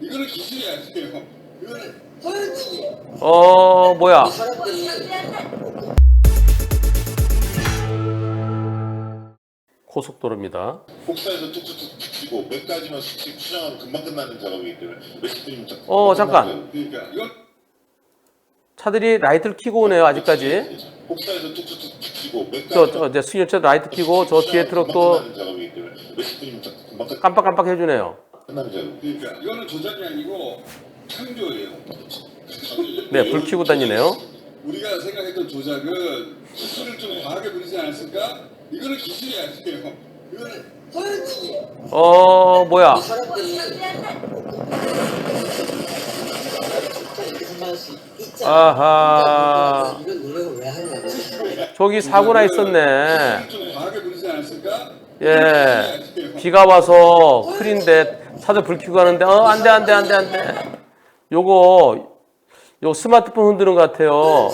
이거는 기술이 아니에요. 이거는 어 뭐야 고속도로입니다. 복사해서 툭툭툭 치고 몇 가지만 수치 수정하면 금방 끝나는 작업이기 때문에 몇십 분이면 딱 어, 금방 잠깐. 그러니까 이건 차들이 라이트를 켜고 오네요 아직까지. 복사해서 툭툭툭 치고 몇 저, 가지만 저 이제 승용차 라이트 켜고 저 뒤에 트럭도 금방 끝나는 작업이기 때문에 몇십 분이면 딱 금방 끝- 깜빡깜빡 해주네요. 그러니까 이거는 조작이 아니고 창조예요. 네, 불 켜고 다니네요. 우리가 생각했던 조작은 기술을 좀 과하게 부리지 않았을까? 이거는 기술이 아니에요. 이거는 어 뭐야 사람들이. 아하 이런 노력을 왜 하냐? 저기 사고나 있었네. 좀 과하게 부리지 않았을까? 예 비가 와서 흐린데 차들 불 켜고 가는데 어 안돼 안돼 안돼 안돼. 요거 요 스마트폰 흔드는 것 같아요.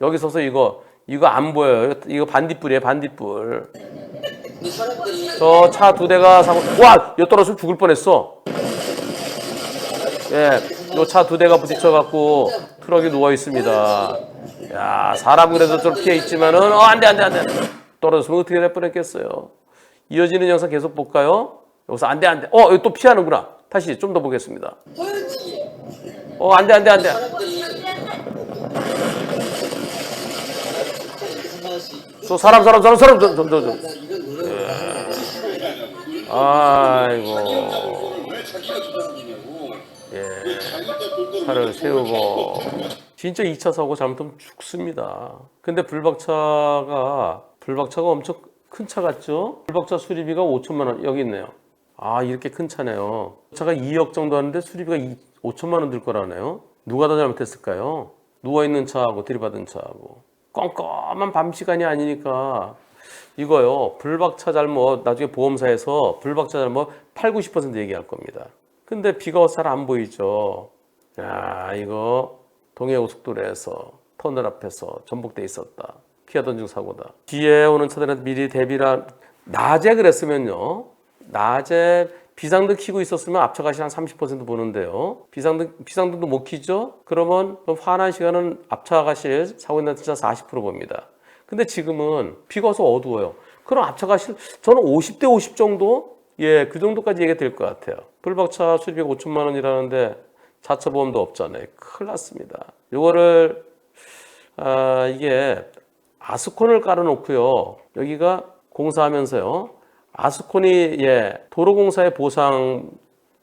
여기 서서 이거 이거 안 보여요. 이거 반딧불이에요 반딧불. 저 차 두 대가 사고 와! 여 떨어졌으면 죽을 뻔했어. 예, 요 차 두 대가 부딪혀 갖고 트럭이 누워 있습니다. 야, 사람 그래도 좀 피해 있지만은 어 안돼 안돼 안돼 떨어졌으면 어떻게 될 뻔했겠어요. 이어지는 영상 계속 볼까요? 여기서 안 돼 안 돼. 어, 여기 또 피하는구나. 다시 좀 더 보겠습니다. 어, 안 돼 안 돼 안돼. 사람들이 이렇게 생각할 수 있. 저 사람 사람 사람 사람 저, 저, 저, 저. 하냐? 아이고. 예. 차를 세우고 진짜 2차 사고 잘못하면 죽습니다. 근데 불박차가 불박차가 엄청 큰 차 같죠? 불박차 수리비가 5천만 원 여기 있네요. 아 이렇게 큰 차네요. 차가 2억 정도 하는데 수리비가 2, 5천만 원 들 거라네요. 누가 더 잘못했을까요? 누워 있는 차하고 들이받은 차하고 껌껌한 밤 시간이 아니니까 이거요 불박차 잘못 나중에 보험사에서 불박차 잘못 8, 90% 얘기할 겁니다. 근데 비가 와서 잘 안 보이죠. 야 이거 동해고속도로에서 터널 앞에서 전복돼 있었다. 피하던 중 사고다. 뒤에 오는 차들한테 미리 대비라 낮에 그랬으면요. 낮에 비상등 켜고 있었으면 앞차가시 한 30% 보는데요. 비상등 비상등도 못 켜죠? 그러면 그 환한 시간은 앞차가실 사고 난 진짜 40% 봅니다. 근데 지금은 비가 와서 어두워요. 그럼 앞차가실 저는 50대 50 정도 예, 그 정도까지 얘기가 될 것 같아요. 불박차 수리비 5천만 원이라는데 자차 보험도 없잖아요. 큰일 났습니다. 요거를 아, 이게 아스콘을 깔아놓고요. 여기가 공사하면서요. 아스콘이 예, 도로공사의 보상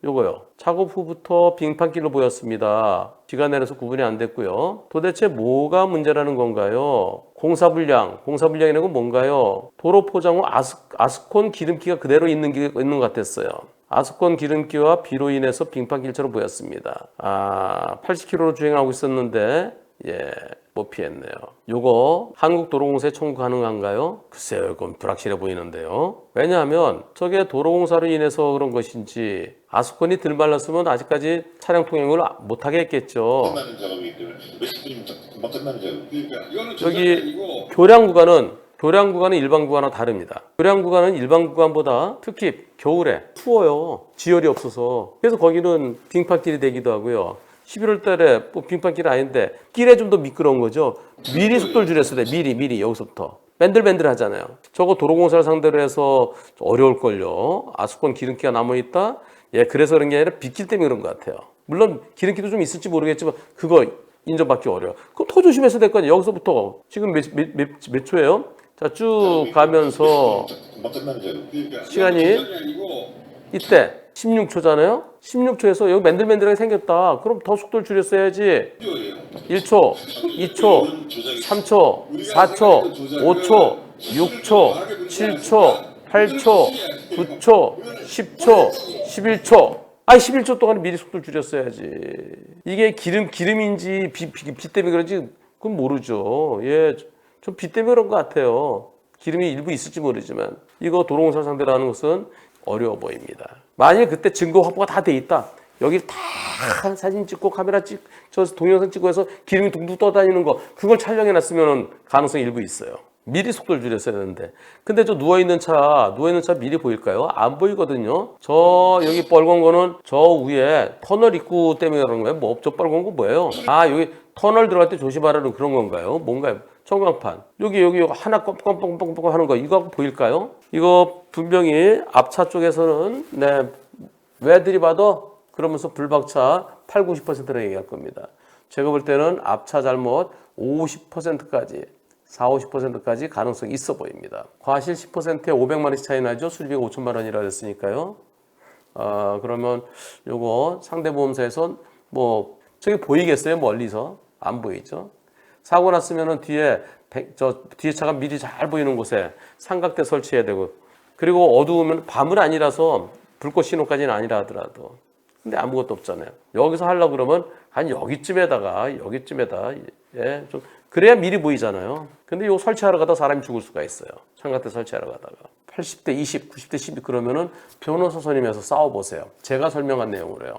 요거요. 작업 후부터 빙판길로 보였습니다. 비가 내려서 구분이 안 됐고요. 도대체 뭐가 문제라는 건가요? 공사 불량, 공사 불량이라는 건 뭔가요? 도로 포장 후 아스, 아스콘 기름기가 그대로 있는 게 있는 것 같았어요. 아스콘 기름기와 비로 인해서 빙판길처럼 보였습니다. 아, 80km로 주행하고 있었는데 예, 못 피했네요. 요거 한국도로공사에 청구 가능한가요? 글쎄요, 이건 불확실해 보이는데요. 왜냐하면 저게 도로공사로 인해서 그런 것인지 아스콘이 들 말랐으면 아직까지 차량 통행을 못하게 했겠죠. 끝나는 작업이기 때문에 몇십 분이면 딱 금방 끝나는 작업. 그러니까 이거는 저기 아니고 교량 구간은 교량 구간은 일반 구간과 다릅니다. 교량 구간은 일반 구간보다 특히 겨울에 추워요. 지열이 없어서. 그래서 거기는 빙판길이 되기도 하고요. 11월 달에 뭐 빙판길 아닌데 길에 좀 더 미끄러운 거죠. 미리 속도를 줄였어야 돼. 미리 미리 여기서부터. 밴들밴들 하잖아요. 저거 도로공사를 상대로 해서 어려울걸요. 아스콘 기름기가 남아있다. 예, 그래서 그런 게 아니라 빗길 때문에 그런 것 같아요. 물론 기름기도 좀 있을지 모르겠지만 그거 인정받기 어려워. 그럼 더 조심해서 될 거 아니에요. 여기서부터 지금 몇, 몇, 몇, 몇 초예요? 자, 쭉 가면서. 그러니까 시간이- 이때 16초잖아요. 16초에서 여기 맨들맨들하게 생겼다. 그럼 더 속도를 줄였어야지. 창조예요. 1초, 2초, 3초, 4초, 5초, 6초, 7초, 8초, 9초, 10초, 11초. 아니 11초 동안 미리 속도를 줄였어야지. 이게 기름 기름인지 비, 비, 비 때문에 그런지 그건 모르죠. 예, 좀 비 때문에 그런 것 같아요. 기름이 일부 있을지 모르지만 이거 상대로 하는 것은 어려워 보입니다. 만약에 그때 증거 확보가 다 돼 있다. 여기 다 사진 찍고 카메라 찍, 저 동영상 찍고 해서 기름이 둥둥 떠다니는 거 그걸 촬영해 놨으면 가능성이 일부 있어요. 미리 속도를 줄였어야 되는데. 근데 저 누워있는 차, 누워있는 차 미리 보일까요? 안 보이거든요. 저 여기 빨간 거는 저 위에 터널 입구 때문에 그런 거예요? 뭐, 저 빨간 거 뭐예요? 아, 여기 터널 들어갈 때 조심하라는 그런 건가요? 뭔가요? 전광판. 여기, 여기, 하나 껌껌껌껌껌 하는 거, 이거 보일까요? 이거 분명히 앞차 쪽에서는, 네, 왜 들이받아? 그러면서 불박차 8, 90%를 얘기할 겁니다. 제가 볼 때는 앞차 잘못 50%까지 4, 50%까지 가능성이 있어 보입니다. 과실 10%에 500만 원씩 차이 나죠. 수리비가 5천만 원이라 그랬으니까요. 아, 그러면 요거 상대 보험사에선 뭐 저기 보이겠어요? 멀리서 안 보이죠. 사고 났으면은 뒤에 백- 저 뒤에 차가 미리 잘 보이는 곳에 삼각대 설치해야 되고 그리고 어두우면 밤은 아니라서 불꽃 신호까지는 아니라 하더라도 근데 아무것도 없잖아요. 여기서 하려고 그러면 한 여기쯤에다가 여기쯤에다 예, 좀 그래야 미리 보이잖아요. 근데 요 설치하러 가다 사람이 죽을 수가 있어요. 삼각대 설치하러 가다가 80대 20, 90대 12 그러면은 변호사 선임해서 싸워 보세요. 제가 설명한 내용으로요.